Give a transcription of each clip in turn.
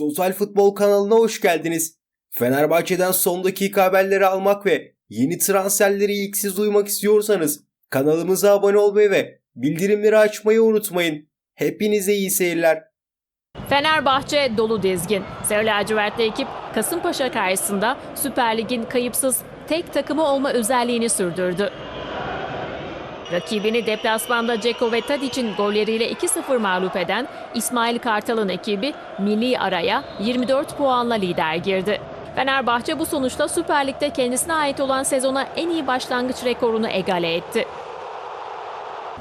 Total Futbol kanalına hoş geldiniz. Fenerbahçe'den son dakika haberleri almak ve yeni transferleri ilk siz duymak istiyorsanız kanalımıza abone olmayı ve bildirimleri açmayı unutmayın. Hepinize iyi seyirler. Fenerbahçe dolu dizgin. Sarı lacivertli ekip Kasımpaşa karşısında Süper Lig'in kayıpsız tek takımı olma özelliğini sürdürdü. Rakibini deplasmanda Ceko ve Tadic'in golleriyle 2-0 mağlup eden İsmail Kartal'ın ekibi milli araya 24 puanla lider girdi. Fenerbahçe bu sonuçta Süper Lig'de kendisine ait olan sezona en iyi başlangıç rekorunu egale etti.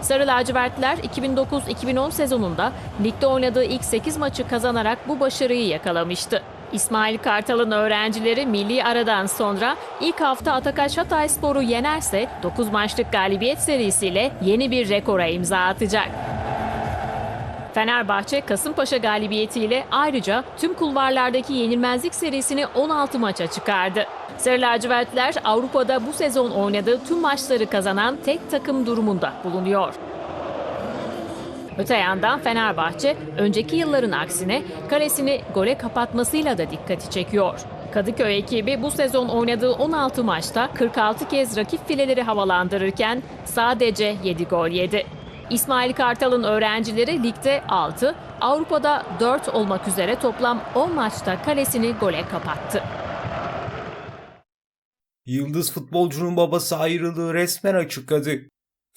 Sarı lacivertliler 2009-2010 sezonunda ligde oynadığı ilk 8 maçı kazanarak bu başarıyı yakalamıştı. İsmail Kartal'ın öğrencileri milli aradan sonra ilk hafta Atakaş Hatayspor'u yenerse 9 maçlık galibiyet serisiyle yeni bir rekora imza atacak. Fenerbahçe Kasımpaşa galibiyetiyle ayrıca tüm kulvarlardaki yenilmezlik serisini 16 maça çıkardı. Sarı lacivertliler Avrupa'da bu sezon oynadığı tüm maçları kazanan tek takım durumunda bulunuyor. Öte yandan Fenerbahçe önceki yılların aksine kalesini gole kapatmasıyla da dikkati çekiyor. Kadıköy ekibi bu sezon oynadığı 16 maçta 46 kez rakip fileleri havalandırırken sadece 7 gol yedi. İsmail Kartal'ın öğrencileri ligde 6, Avrupa'da 4 olmak üzere toplam 10 maçta kalesini gole kapattı. Yıldız futbolcunun babası ayrılığı resmen açıkladı.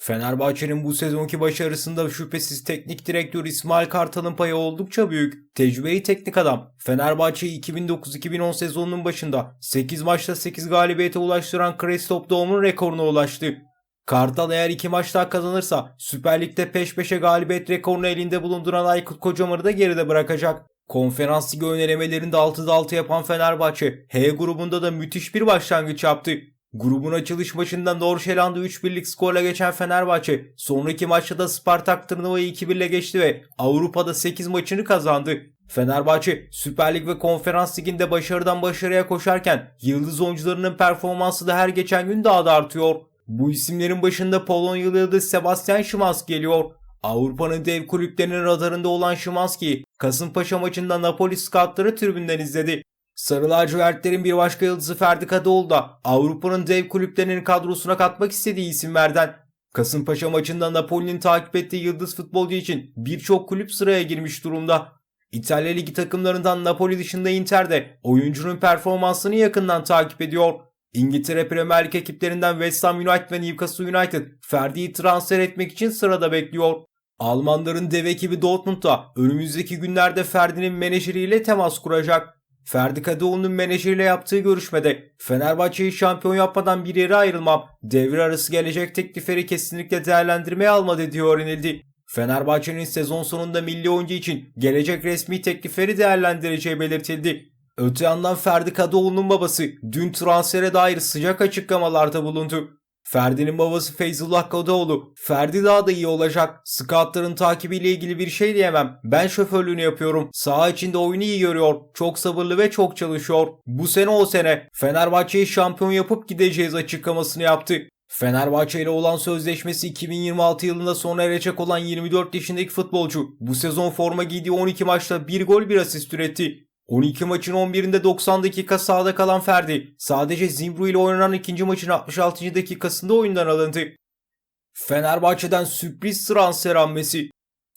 Fenerbahçe'nin bu sezonki başarısında şüphesiz teknik direktör İsmail Kartal'ın payı oldukça büyük. Tecrübeli teknik adam Fenerbahçe'yi 2009-2010 sezonunun başında 8 maçta 8 galibiyete ulaştıran Kristop Doğum'un rekoruna ulaştı. Kartal eğer 2 maç daha kazanırsa Süper Lig'de peş peşe galibiyet rekorunu elinde bulunduran Aykut Kocaman'ı da geride bırakacak. Konferans Ligi önelemelerinde 6'da 6 yapan Fenerbahçe H grubunda da müthiş bir başlangıç yaptı. Grubun açılış maçından Norşeland'ı 3-1'lik skorla geçen Fenerbahçe sonraki maçta da Spartak Tırnava'yı 2-1'le geçti ve Avrupa'da 8 maçını kazandı. Fenerbahçe Süper Lig ve Konferans Ligi'nde başarıdan başarıya koşarken yıldız oyuncularının performansı da her geçen gün daha da artıyor. Bu isimlerin başında Polonyalı yıldız Sebastian Szymanski geliyor. Avrupa'nın dev kulüplerinin radarında olan Szymanski, Kasımpaşa maçında Napoli scoutları tribünden izledi. Sarı lacivertlerin bir başka yıldızı Ferdi Kadıoğlu da Avrupa'nın dev kulüplerinin kadrosuna katmak istediği isimlerden. Kasımpaşa maçında Napoli'nin takip ettiği yıldız futbolcu için birçok kulüp sıraya girmiş durumda. İtalya Ligi takımlarından Napoli dışında Inter de oyuncunun performansını yakından takip ediyor. İngiltere Premier Lig ekiplerinden West Ham United ve Newcastle United Ferdi'yi transfer etmek için sırada bekliyor. Almanların dev ekibi Dortmund da önümüzdeki günlerde Ferdi'nin menajeriyle temas kuracak. Ferdi Kadıoğlu'nun menajeriyle yaptığı görüşmede Fenerbahçe'yi şampiyon yapmadan bir yere ayrılmam, devre arası gelecek teklifleri kesinlikle değerlendirmeye almadı diye öğrenildi. Fenerbahçe'nin sezon sonunda milli oyuncu için gelecek resmi teklifleri değerlendireceği belirtildi. Öte yandan Ferdi Kadıoğlu'nun babası dün transfere dair sıcak açıklamalarda bulundu. Ferdi'nin babası Feyzullah Kadıoğlu, Ferdi daha da iyi olacak. Scoutların takibiyle ilgili bir şey diyemem. Ben şoförlüğünü yapıyorum. Saha içinde oyunu iyi görüyor. Çok sabırlı ve çok çalışıyor. Bu sene o sene Fenerbahçe'yi şampiyon yapıp gideceğiz açıklamasını yaptı. Fenerbahçe ile olan sözleşmesi 2026 yılında sona erecek olan 24 yaşındaki futbolcu bu sezon forma giydiği 12 maçta 1 gol 1 asist üretti. 12 maçın 11'inde 90 dakika sahada kalan Ferdi sadece Zimbru ile oynanan ikinci maçın 66. dakikasında oyundan alındı. Fenerbahçe'den sürpriz transfer hamlesi.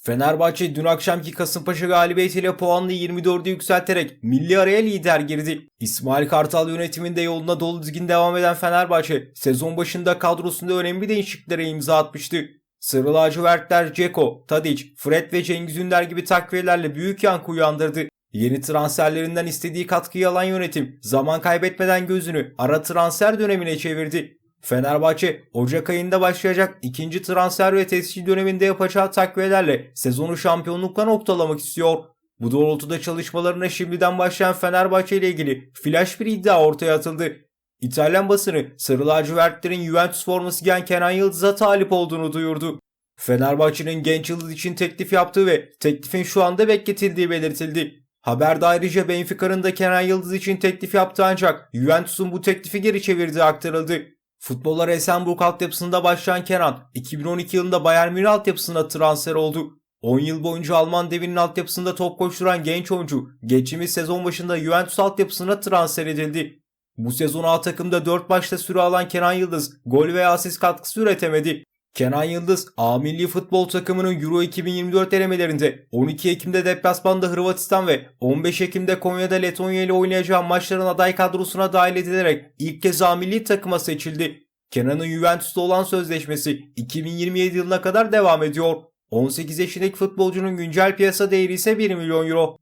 Fenerbahçe dün akşamki Kasımpaşa galibiyetiyle puanını 24'e yükselterek milli araya lider girdi. İsmail Kartal yönetiminde yoluna dolu dizgin devam eden Fenerbahçe sezon başında kadrosunda önemli değişikliklere imza atmıştı. Sarı lacivertler Ceko, Tadic, Fred ve Cengiz Ünder gibi takviyelerle büyük yankı uyandırdı. Yeni transferlerinden istediği katkıyı alan yönetim zaman kaybetmeden gözünü ara transfer dönemine çevirdi. Fenerbahçe Ocak ayında başlayacak ikinci transfer ve tescil döneminde yapacağı takviyelerle sezonu şampiyonlukla noktalamak istiyor. Bu doğrultuda çalışmalarına şimdiden başlayan Fenerbahçe ile ilgili flash bir iddia ortaya atıldı. İtalyan basını Sarı lacivertlerin Juventus forması giyen Kenan Yıldız'a talip olduğunu duyurdu. Fenerbahçe'nin genç yıldız için teklif yaptığı ve teklifin şu anda bekletildiği belirtildi. Haberde ayrıca Benfica'nın da Kenan Yıldız için teklif yaptı ancak Juventus'un bu teklifi geri çevirdiği aktarıldı. Futbollar Esenburg altyapısında başlayan Kenan 2012 yılında Bayern Münih altyapısına transfer oldu. 10 yıl boyunca Alman devinin altyapısında top koşturan genç oyuncu geçtiğimiz sezon başında Juventus altyapısına transfer edildi. Bu sezon A takımda 4 maçta süre alan Kenan Yıldız gol veya asist katkısı üretemedi. Kenan Yıldız A milli futbol takımının Euro 2024 elemelerinde 12 Ekim'de deplasmanda Hırvatistan ve 15 Ekim'de Konya'da Letonya ile oynayacağı maçların aday kadrosuna dahil edilerek ilk kez A milli takıma seçildi. Kenan'ın Juventus'ta olan sözleşmesi 2027 yılına kadar devam ediyor. 18 yaşındaki futbolcunun güncel piyasa değeri ise 1 milyon euro.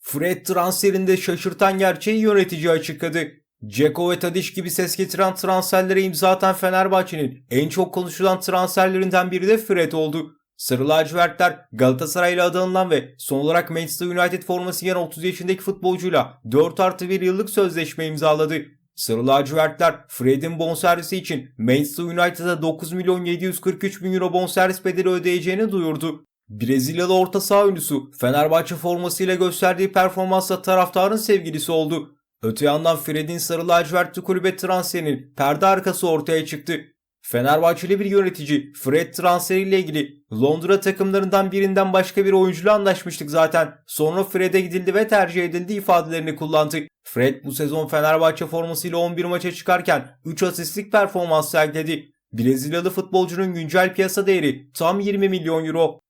Fred transferinde şaşırtan gerçeği yönetici açıkladı. Ceko ve Tadiş gibi ses getiren transferlere imza atan Fenerbahçe'nin en çok konuşulan transferlerinden biri de Fred oldu. Sarı lacivertler Galatasaray ile adı anılan ve son olarak Manchester United forması giyen 30 yaşındaki futbolcuyla 4 artı 1 yıllık sözleşme imzaladı. Sarı lacivertler Fred'in bonservisi için Manchester United'a 9 milyon 743 bin euro bonservis bedeli ödeyeceğini duyurdu. Brezilyalı orta saha oyuncusu Fenerbahçe formasıyla gösterdiği performansla taraftarın sevgilisi oldu. Öte yandan Fred'in sarı lacivertli kulübe transferinin perde arkası ortaya çıktı. Fenerbahçeli bir yönetici Fred transferiyle ilgili Londra takımlarından birinden başka bir oyuncuyla anlaşmıştık zaten. Sonra Fred'e gidildi ve tercih edildi ifadelerini kullandı. Fred bu sezon Fenerbahçe formasıyla 11 maça çıkarken 3 asistlik performans sergiledi. Brezilyalı futbolcunun güncel piyasa değeri tam 20 milyon euro.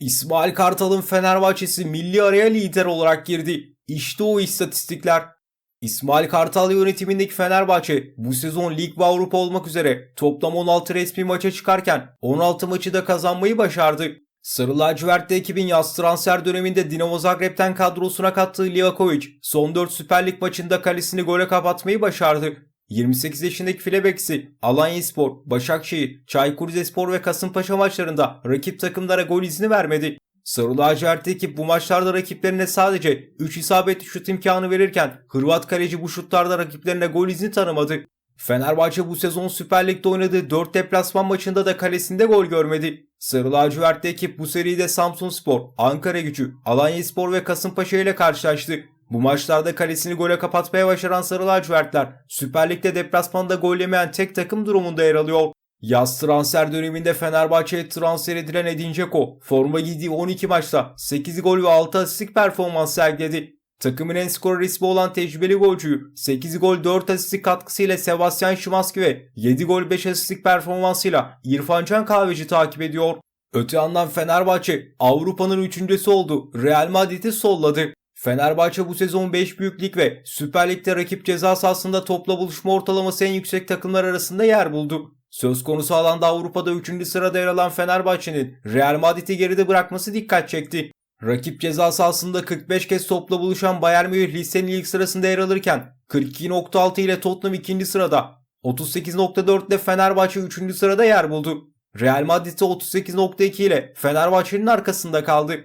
İsmail Kartal'ın Fenerbahçesi milli araya lider olarak girdi. İşte o istatistikler. İsmail Kartal yönetimindeki Fenerbahçe bu sezon lig ve Avrupa olmak üzere toplam 16 resmi maça çıkarken 16 maçı da kazanmayı başardı. Sarı lacivertli ekibin yaz transfer döneminde Dinamo Zagreb'ten kadrosuna kattığı Livakovic son 4 Süper Lig maçında kalesini gole kapatmayı başardı. 28 yaşındaki Filebeksi, Alanyaspor, Başakşehir, Çaykur Rizespor ve Kasımpaşa maçlarında rakip takımlara gol izni vermedi. Sarı lacivertli ekip bu maçlarda rakiplerine sadece 3 isabetli şut imkanı verirken Hırvat kaleci bu şutlarda rakiplerine gol izni tanımadı. Fenerbahçe bu sezon Süper Lig'de oynadığı 4 deplasman maçında da kalesinde gol görmedi. Sarı lacivertli ekip bu seride Samsunspor, Ankara Gücü, Alanyaspor ve Kasımpaşa ile karşılaştı. Bu maçlarda kalesini gole kapatmaya başaran Sarı lacivertler Süper Lig'de deplasmanda gol yemeyen tek takım durumunda yer alıyor. Yaz transfer döneminde Fenerbahçe'ye transfer edilen Edin Dzeko, forma giydiği 12 maçta 8 gol ve 6 asistlik performans sergiledi. Takımın en skor ismi olan tecrübeli golcüyü 8 gol 4 asistlik katkısıyla Sebastian Szymanski ve 7 gol 5 asistlik performansıyla İrfan Can Kahveci takip ediyor. Öte yandan Fenerbahçe Avrupa'nın üçüncüsü oldu. Real Madrid'i solladı. Fenerbahçe bu sezon 5 büyük ve Süper Lig'de rakip ceza sahasında topla buluşma ortalaması en yüksek takımlar arasında yer buldu. Söz konusu alanda Avrupa'da 3. sırada yer alan Fenerbahçe'nin Real Madrid'i geride bırakması dikkat çekti. Rakip ceza sahasında 45 kez topla buluşan Bayern Münih listenin ilk sırasında yer alırken 42.6 ile Tottenham 2. sırada, 38.4 ile Fenerbahçe 3. sırada yer buldu. Real Madrid ise 38.2 ile Fenerbahçe'nin arkasında kaldı.